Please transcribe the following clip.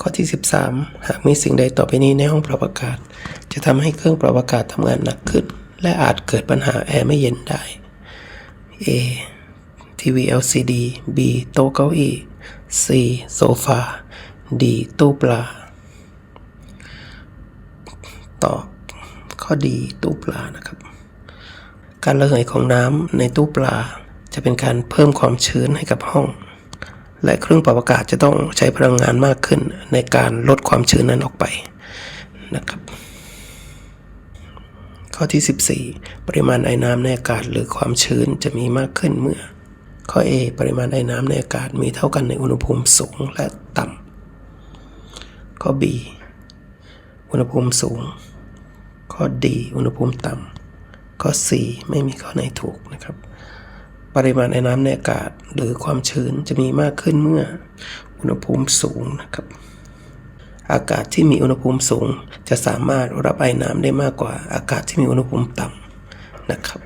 ข้อที่ 13 หากมีสิ่งใดต่อไปนี้ในห้องปรับอากาศ จะทำให้เครื่องปรับอากาศทำงานหนักขึ้น และอาจเกิดปัญหาแอร์ไม่เย็นได้ A ทีวี LCD B โต๊ะเก้าอี้ C โซฟา D ตู้ปลา ตอบข้อดีตู้ปลานะครับ การระเหยของน้ำในตู้ปลาจะเป็นการเพิ่มความชื้นให้กับห้อง และเครื่องปรับอากาศจะต้องใช้พลังงานมากขึ้นในการลดความชื้นนั้นออกไปนะครับข้อที่ 14 ปริมาณไอน้ำในอากาศหรือความชื้นจะมีมากขึ้นเมื่อ ข้อ A ปริมาณไอน้ำในอากาศมีเท่ากันในอุณหภูมิสูงและต่ำข้อ B อุณหภูมิสูง ข้อ D อุณหภูมิต่ำข้อ C ไม่มีข้อไหนถูกนะครับ ปริมาณไอน้ำในอากาศหรือความชื้นจะมีมากขึ้นเมื่ออุณหภูมิสูงนะครับ อากาศที่มีอุณหภูมิสูง จะสามารถรับไอน้ำได้มากกว่าอากาศที่มีอุณหภูมิต่ำนะครับ